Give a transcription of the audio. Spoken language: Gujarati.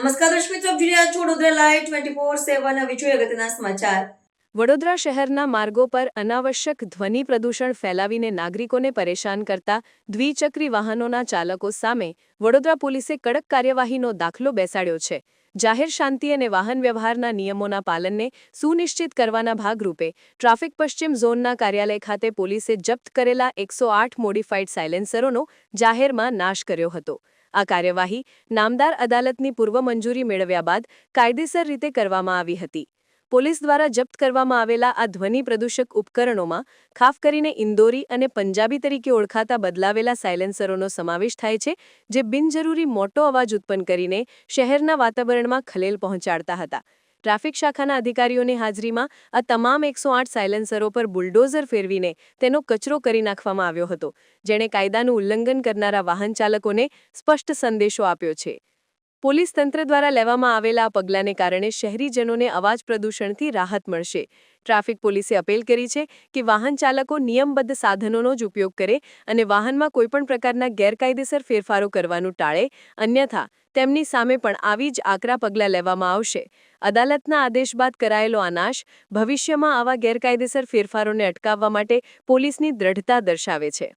નમસ્કાર દર્શક મિત્રો જોઈ છો Vadodara live twenty four seven અગત્યના સમાચાર. વડોદરા શહેરના માર્ગો પર અનાવશ્યક ધ્વનિ પ્રદૂષણ ફેલાવીને નાગરિકોને પરેશાન કરતા દ્વિચક્રી વાહનોના ચાલકો સામે વડોદરા પોલીસે કડક કાર્યવાહીનો દાખલો બેસાડ્યો છે. જાહેર શાંતિ અને વાહન વ્યવહારના નિયમોના પાલનને સુનિશ્ચિત કરવાના ભાગરૂપે ટ્રાફિક પશ્ચિમ ઝોનના કાર્યાલય ખાતે પોલીસે જપ્ત કરેલા એકસો આઠ મોડિફાઇડ સાયલેન્સરોનો જાહેરમાં નાશ કર્યો હતો. આ કાર્યવાહી નામદાર અદાલતની પૂર્વ મંજૂરી મેળવ્યા બાદ કાયદેસર રીતે કરવામાં આવી હતી. પોલીસ દ્વારા જપ્ત કરવામાં આવેલા આ ધ્વનિ પ્રદૂષક ઉપકરણોમાં, ખાસ કરીને ઇન્દોરી અને પંજાબી તરીકે ઓળખાતા બદલાવેલા સાયલેન્સરોનો સમાવેશ થાય છે, જે બિનજરૂરી મોટો અવાજ ઉત્પન્ન કરીને શહેરના વાતાવરણમાં ખલેલ પહોંચાડતા હતા. ટ્રાફિક શાખાના અધિકારીઓની હાજરીમાં આ તમામ એકસો આઠ સાયલેન્સરો પર બુલડોઝર ફેરવીને તેનો કચરો કરી નાખવામાં આવ્યો હતો, જેણે કાયદાનું ઉલ્લંઘન કરનારા વાહન ચાલકોને સ્પષ્ટ સંદેશો આપ્યો છે. પોલીસ તંત્ર દ્વારા લેવામાં આવેલા આ પગલાંને કારણે શહેરીજનોને અવાજ પ્રદૂષણથી રાહત મળશે. ટ્રાફિક પોલીસે અપીલ કરી છે કે વાહન ચાલકો નિયમબદ્ધ સાધનોનો જ ઉપયોગ કરે અને વાહનમાં કોઈપણ પ્રકારના ગેરકાયદેસર ફેરફારો કરવાનું ટાળે. અન્યથા, તેમની સામે પણ આવી જ આકરા પગલાં લેવામાં આવશે. અદાલતના આદેશ બાદ કરાયેલો આ નાશ ભવિષ્યમાં આવા ગેરકાયદેસર ફેરફારોને અટકાવવા માટે પોલીસની દ્રઢતા દર્શાવે છે.